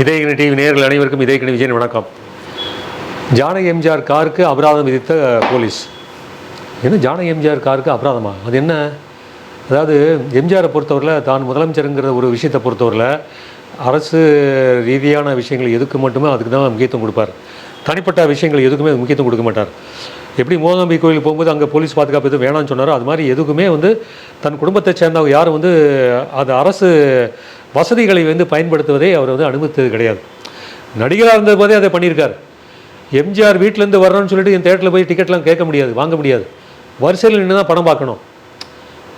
இதயகிணி TV நேர்கள் அனைவருக்கும் இதயகிணி விஜயன் வணக்கம். ஜானகி எம்ஜிஆர் காருக்கு அபராதம் விதித்த போலீஸ். என்ன ஜானகி எம்ஜிஆர் காருக்கு அபராதமா? அது என்ன? அதாவது எம்ஜிஆரை பொறுத்தவரையில் தான் முதலமைச்சருங்கிற ஒரு விஷயத்தை பொறுத்தவரையில் அரசு ரீதியான விஷயங்கள் எதுக்கு மட்டுமே அதுக்கு தான் முக்கியத்துவம் கொடுப்பார். தனிப்பட்ட விஷயங்கள் எதுக்குமே முக்கியத்துவம் கொடுக்க மாட்டார். எப்படி மோதம்பி கோயிலுக்கு போகும்போது அங்கே போலீஸ் பாதுகாப்பு எதுவும் வேணாம்னு சொன்னாரோ அது மாதிரி எதுக்குமே வந்து தன் குடும்பத்தை சேர்ந்தவங்க யார் வந்து அது அரசு வசதிகளை வந்து பயன்படுத்துவதை அவர் வந்து அனுமதித்தது கிடையாது. நடிகராக இருந்த போதே அதை பண்ணியிருக்கார். எம்ஜிஆர் வீட்டிலேருந்து வரணும்னு சொல்லிட்டு என் தேட்டரில் போய் டிக்கெட்லாம் கேட்க முடியாது வாங்க முடியாது. வரிசையில் நின்று தான் படம் பார்க்கணும்.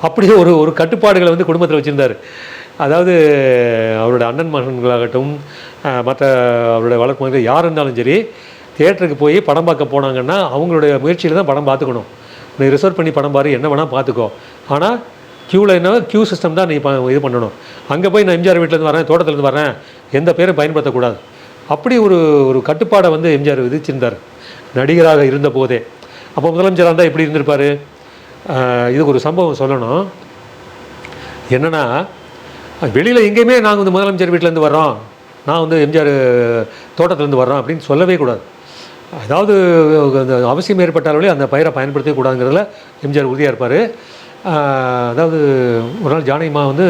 அப்படியே ஒரு ஒரு கட்டுப்பாடுகளை வந்து குடும்பத்தில் வச்சுருந்தார். அதாவது அவரோட அண்ணன் மகன்களாகட்டும் மற்ற அவருடைய வழக்கு மகன்கள் யார் இருந்தாலும் சரி தேட்டருக்கு போய் படம் பார்க்க போனாங்கன்னா அவங்களுடைய முயற்சியில் தான் படம் பார்த்துக்கணும். நீ ரிசர்வ் பண்ணி படம் பாரு என்ன வேணால் பார்த்துக்கோ. ஆனால் க்யூவில் என்ன க்யூ சிஸ்டம் தான் நீ இது பண்ணணும். அங்கே போய் நான் எம்ஜிஆர் வீட்டிலேருந்து வரேன் தோட்டத்துலேருந்து வரேன் எந்த பேரும் பயன்படுத்தக்கூடாது. அப்படி ஒரு ஒரு கட்டுப்பாடை வந்து எம்ஜிஆர் விதிச்சிருந்தார். நடிகராக இருந்த போதே. அப்போ முதலமைச்சராக இருந்தால் எப்படி இருந்திருப்பார்? இதுக்கு ஒரு சம்பவம் சொல்லணும். என்னென்னா வெளியில் எங்கேயுமே நாங்கள் வந்து முதலமைச்சர் வீட்டிலேருந்து வர்றோம். நான் வந்து எம்ஜிஆர் தோட்டத்துலேருந்து வர்றோம் அப்படின்னு சொல்லவே கூடாது. அதாவது அந்த அவசியம் ஏற்பட்டாலே அந்த பயிரை பயன்படுத்தவே கூடாதுங்கிறதுல எம்ஜிஆர் உறுதியாக இருப்பார். அதாவது ஒரு நாள் ஜானகிமா வந்து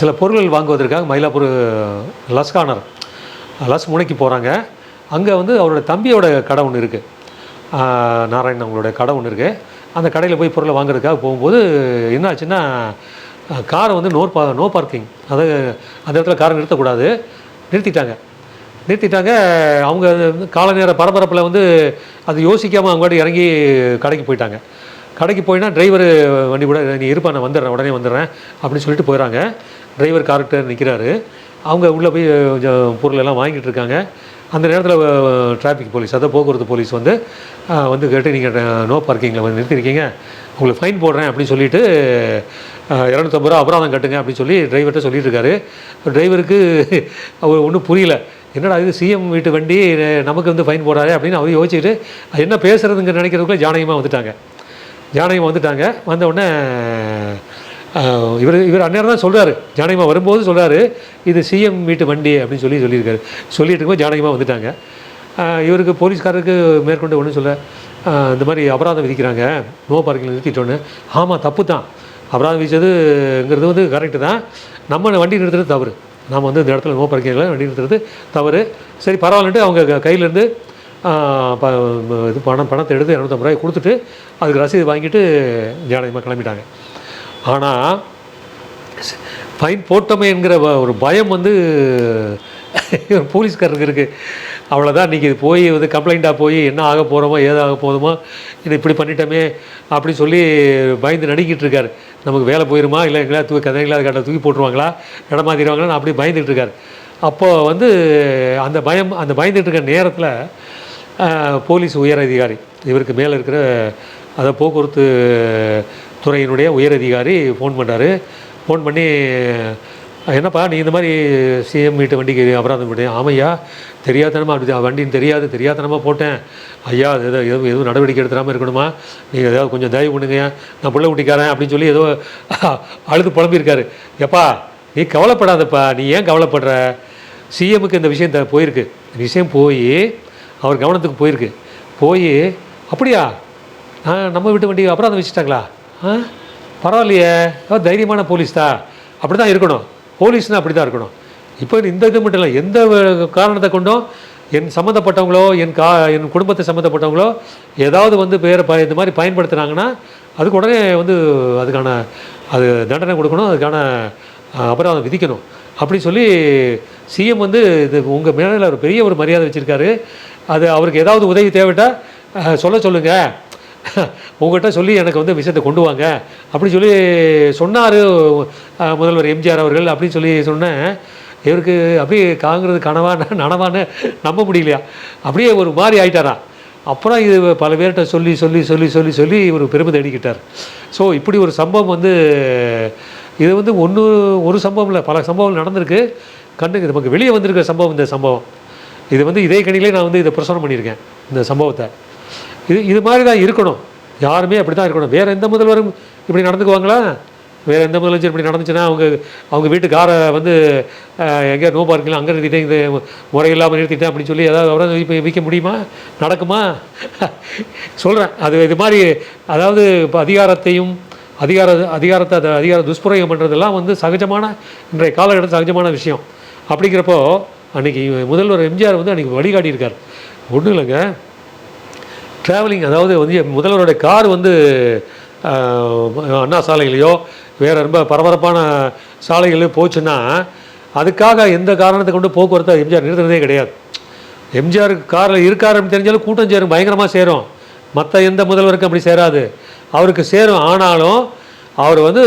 சில பொருட்கள் வாங்குவதற்காக மயிலாப்பூர் லஸ்கானர் லஸ் முனைக்கு போகிறாங்க அங்கே வந்து அவரோட தம்பியோட கடை ஒன்று இருக்குது நாராயணன் அவங்களோட கடை ஒன்று இருக்குது அந்த கடையில் போய் பொருளை வாங்குறதுக்காக போகும்போது என்னாச்சுன்னா காரை வந்து நோ பா நோ பார்க்கிங். அதாவது அந்த இடத்துல காரை நிறுத்தக்கூடாது. நிறுத்திட்டாங்க. நிறுத்திட்டாங்க. அவங்க வந்து கால நேர பரபரப்பில் வந்து அது யோசிக்காமல் அவங்க இறங்கி கடைக்கு போயிட்டாங்க. கடைக்கு போயினா டிரைவர் வண்டி கூட நீ இருப்பா நான் வந்துடுறேன் உடனே வந்துடுறேன் அப்படின்னு சொல்லிட்டு போயிடறாங்க டிரைவர் கார்கிட்ட நிற்கிறாரு அவங்க உள்ளே போய் கொஞ்சம் பொருள் எல்லாம் வாங்கிட்டு இருக்காங்க. அந்த நேரத்தில் டிராஃபிக் போலீஸ் அதாவது போக்குவரத்து போலீஸ் வந்து வந்து கேட்டு நீங்கள் நோ பார்க்கிங்கில் வந்து நிறுத்திருக்கீங்க. உங்களுக்கு ஃபைன் போடுறேன் அப்படின்னு சொல்லிட்டு இரநூத்தம்பது ரூபா அபராதம் கட்டுங்க அப்படின்னு சொல்லி டிரைவர்கிட்ட சொல்லிட்டு இருக்காரு. டிரைவருக்கு அவர் ஒன்றும் புரியல. என்னடா இது சிஎம் வீட்டு வண்டி நமக்கு வந்து ஃபைன் போடுறாரு அப்படின்னு அவர் யோசிச்சுட்டு என்ன பேசுறதுங்க? நினைக்கிறதுக்குள்ளே ஜானகமாக வந்துட்டாங்க. ஜானகிமா வந்துட்டாங்க. வந்த உடனே இவர் இவர் அந்நேரம் தான் சொல்கிறாரு ஜானகிமா வரும்போது சொல்கிறாரு இது சிஎம் வீட்டு வண்டி அப்படின்னு சொல்லி சொல்லியிருக்காரு. சொல்லிட்டு இருக்கும்போது ஜானகிமா வந்துட்டாங்க. இவருக்கு போலீஸ்காரருக்கு மேற்கொண்டு ஒன்றும் சொல்ல இந்த மாதிரி அபராதம் விதிக்கிறாங்க. நோ பார்க்கில் நிறுத்திட்டோன்னு. ஆமாம் தப்பு தான் அபராதம் விதிச்சதுங்கிறது வந்து கரெக்டு தான். நம்ம வண்டி நிறுத்துறது தவறு. நாம் வந்து இந்த இடத்துல நோ பார்க்கிங்கில் வண்டி நிறுத்துறது தவறு. சரி பரவாயில்லன்ட்டு அவங்க கையிலேருந்து இது பணம் பணத்தை எடுத்து இரநூத்தம்பது ரூபாய் கொடுத்துட்டு அதுக்கு ரசீது வாங்கிட்டு ஜானகமாக கிளம்பிட்டாங்க. ஆனால் ஃபைன் போட்டோமே என்கிற ஒரு பயம் வந்து போலீஸ்காரருக்கு இருக்குது அவ்வளோதான் இன்றைக்கி இது போய் வந்து கம்ப்ளைண்ட்டாக போய் என்ன ஆக போகிறோமோ ஏதாக போதுமோ இது இப்படி பண்ணிட்டோமே அப்படின்னு சொல்லி பயந்து நடிக்கிட்டு இருக்காரு. நமக்கு வேலை போயிருமா? இல்லை எங்களா தூக்கி கதைங்களா கட்ட தூக்கி போட்டுருவாங்களா? இடமாத்திடுவாங்களா அப்படி பயந்துகிட்டு இருக்காரு. அப்போது வந்து அந்த பயம் அந்த பயந்துட்டு இருக்க நேரத்தில் போலீஸ் உயர் அதிகாரி இவருக்கு மேலே இருக்கிற அதை போக்குவரத்து துறையினுடைய உயர் அதிகாரி ஃபோன் பண்ணார். ஃபோன் பண்ணி என்னப்பா நீ இந்த மாதிரி சிஎம் வீட்டு வண்டிக்கு அபராதம் போட்டேன் ஆமையா தெரியாதனமா அப்படி வண்டின்னு தெரியாது தெரியாதனமா போட்டேன். ஐயா அது எதோ எதுவும் எதுவும் நடவடிக்கை எடுத்துடாமல் இருக்கணுமா? நீங்கள் ஏதாவது கொஞ்சம் தயவு பண்ணுங்க. நான் பிள்ளை குட்டிக்காரன் அப்படின்னு சொல்லி ஏதோ அழுது புலம்பியிருக்காரு. எப்பா நீ கவலைப்படாதப்பா. நீ ஏன் கவலைப்படுற? சிஎம்முக்கு இந்த விஷயம் த- போயிருக்கு. இந்த விஷயம் போய் அவர் கவனத்துக்கு போயிருக்கு. போய் அப்படியா? ஆ நம்ம வீட்டு வண்டி அபராதம் வச்சுட்டாங்களா ஆ? பரவாயில்லையே. தைரியமான போலீஸ் தான். அப்படி தான் இருக்கணும். போலீஸ்னால் அப்படி தான் இருக்கணும். இப்போ இந்த இது மட்டும் இல்லை எந்த காரணத்தை கொண்டும் என் சம்மந்தப்பட்டவங்களோ என் கா என் குடும்பத்தை சம்மந்தப்பட்டவங்களோ ஏதாவது வந்து பேரை ப இந்த மாதிரி பயன்படுத்துனாங்கன்னா அதுக்கு உடனே வந்து அதுக்கான அது தண்டனை கொடுக்கணும். அதுக்கான அபராதம் விதிக்கணும். அப்படி சொல்லி சிஎம் வந்து இது உங்கள் மேலே ஒரு பெரிய ஒரு மரியாதை வச்சுருக்காரு. அது அவருக்கு ஏதாவது உதவி தேவைட்டால் சொல்ல சொல்லுங்கள் உங்கள்கிட்ட சொல்லி எனக்கு வந்து விஷயத்தை கொண்டு வாங்க. அப்படி சொல்லி சொன்னார் முதல்வர் எம்ஜிஆர் அவர்கள். அப்படின்னு சொல்லி சொன்னேன். இவருக்கு அப்படியே காங்கிறது கனவா நனவான்னு நம்ப முடியலையா? அப்படியே ஒரு மாதிரி ஆயிட்டாரா? அப்புறம் இது பல பேர்கிட்ட சொல்லி சொல்லி சொல்லி சொல்லி சொல்லி இவர் பெருமை தேடிக்கிட்டார். ஸோ இப்படி ஒரு சம்பவம் வந்து இது வந்து ஒன்று ஒரு சம்பவம் இல்லை. பல சம்பவங்கள் நடந்திருக்கு. கண்ணுக்கு நமக்கு வெளியே வந்திருக்கிற சம்பவம் இந்த சம்பவம். இது வந்து இதே கணிலே நான் வந்து இதை பிரசனம் பண்ணியிருக்கேன் இந்த சம்பவத்தை. இது இது மாதிரி தான் இருக்கணும். யாருமே அப்படி தான் இருக்கணும். வேறு எந்த முதல்வரும் இப்படி நடந்துக்குவாங்களா? வேறு எந்த முதலமைச்சர் இப்படி நடந்துச்சுன்னா அவங்க அவங்க வீட்டு காரை வந்து எங்கேயா நோ பார்க்கலாம் அங்கே நிறுத்திட்டேன் இது முறையில்லாமல் நிறுத்திட்டேன் அப்படின்னு சொல்லி ஏதாவது அவரை இப்போ விற்க முடியுமா? நடக்குமா? சொல்கிறேன் அது இது மாதிரி அதாவது இப்போ அதிகாரத்தையும் அதிகார அதிகாரத்தை அதை அதிகார துஷ்பிரயோகம் பண்ணுறதெல்லாம் வந்து சகஜமான இன்றைய காலகட்டத்தில் சகஜமான விஷயம். அப்படிங்கிறப்போ அன்றைக்கி முதல்வர் எம்ஜிஆர் வந்து அன்றைக்கி வழிகாட்டியிருக்கார். ஒன்றும் இல்லைங்க. ட்ராவலிங் அதாவது வந்து முதல்வரோட கார் வந்து அண்ணா சாலைகளையோ வேறு ரொம்ப பரபரப்பான சாலைகளையோ போச்சுன்னா அதுக்காக எந்த காரணத்தை கொண்டு போக்குவரத்தை எம்ஜிஆர் நிறுத்துறதே கிடையாது. எம்ஜிஆர் காரில் இருக்காருன்னு தெரிஞ்சாலும் கூட்டம் சேரும் பயங்கரமாக சேரும். மற்ற எந்த முதல்வருக்கும் அப்படி சேராது. அவருக்கு சேரும். ஆனாலும் அவர் வந்து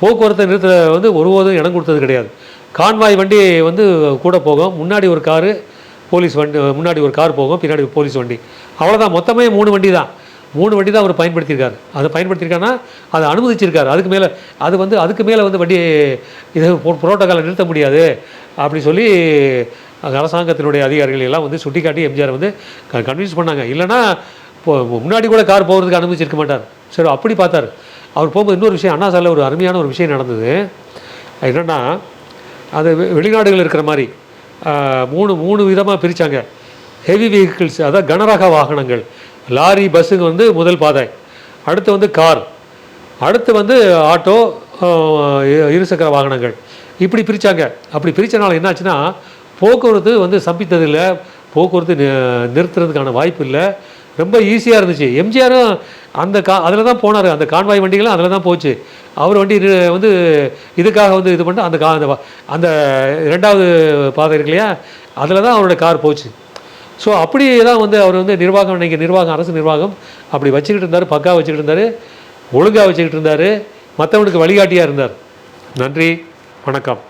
போக்குவரத்தை நிறுத்த வந்து ஒருபோதும் இடம் கொடுத்தது கிடையாது. கான்வாய் வண்டி வந்து கூட போகும். முன்னாடி ஒரு காரு போலீஸ் வண்டி முன்னாடி ஒரு கார் போகும். பின்னாடி போலீஸ் வண்டி. அவ்வளோதான் மொத்தமே மூணு வண்டி தான். மூணு வண்டி தான் அவர் பயன்படுத்தியிருக்காரு. அதை பயன்படுத்தியிருக்காருன்னா அதை அனுமதிச்சிருக்காரு. அதுக்கு மேலே அது வந்து அதுக்கு மேலே வந்து வண்டி இது புரோட்டோக்காலை நிறுத்த முடியாது அப்படி சொல்லி அரசாங்கத்தினுடைய அதிகாரிகள் எல்லாம் வந்து சுட்டிக்காட்டி எம்ஜிஆர் வந்து கன்வின்ஸ் பண்ணாங்க. இல்லைன்னா இப்போ முன்னாடி கூட கார் போகிறதுக்கு அனுமதிச்சிருக்க மாட்டார். சரி அப்படி பார்த்தார். அவர் போகும்போது இன்னொரு விஷயம் அண்ணா சாலையில் ஒரு அருமையான ஒரு விஷயம் நடந்தது. என்னென்னா அது வெ- வெளிநாடுகள் இருக்கிற மாதிரி மூணு மூணு விதமாக பிரித்தாங்க ஹெவி வெஹிக்கிள்ஸ் அதாவது கனரக வாகனங்கள். லாரி பஸ்ஸுங்க வந்து முதல் பாதை. அடுத்து வந்து கார். அடுத்து வந்து ஆட்டோ இருசக்கர வாகனங்கள். இப்படி பிரித்தாங்க அப்படி பிரித்தனால என்னாச்சுன்னா போக்குவரத்து வந்து சம்பித்ததில்லை. போக்குவரத்து நிறுத்துறதுக்கான வாய்ப்பு இல்லை. ரொம்ப ஈஸியாக இருந்துச்சு. எம்ஜிஆரும் அந்த கா அதில் தான் போனார். அந்த கான்வாய் வண்டிகளும் அதில் தான் போச்சு. அவர் வண்டி வந்து இதுக்காக வந்து இது பண்ண அந்த கா அந்த அந்த ரெண்டாவது பாதை இருக்கு இல்லையா? அதில் தான் அவரோட கார் போச்சு. ஸோ அப்படி தான் வந்து அவர் வந்து நிர்வாகம் நீங்கள் நிர்வாகம் அரசு நிர்வாகம் அப்படி வச்சுக்கிட்டு இருந்தார். பக்கா வச்சுக்கிட்டு இருந்தார். ஒழுங்காக வச்சுக்கிட்டு இருந்தார். மற்றவனுக்கு வழிகாட்டியாக இருந்தார். நன்றி. வணக்கம்.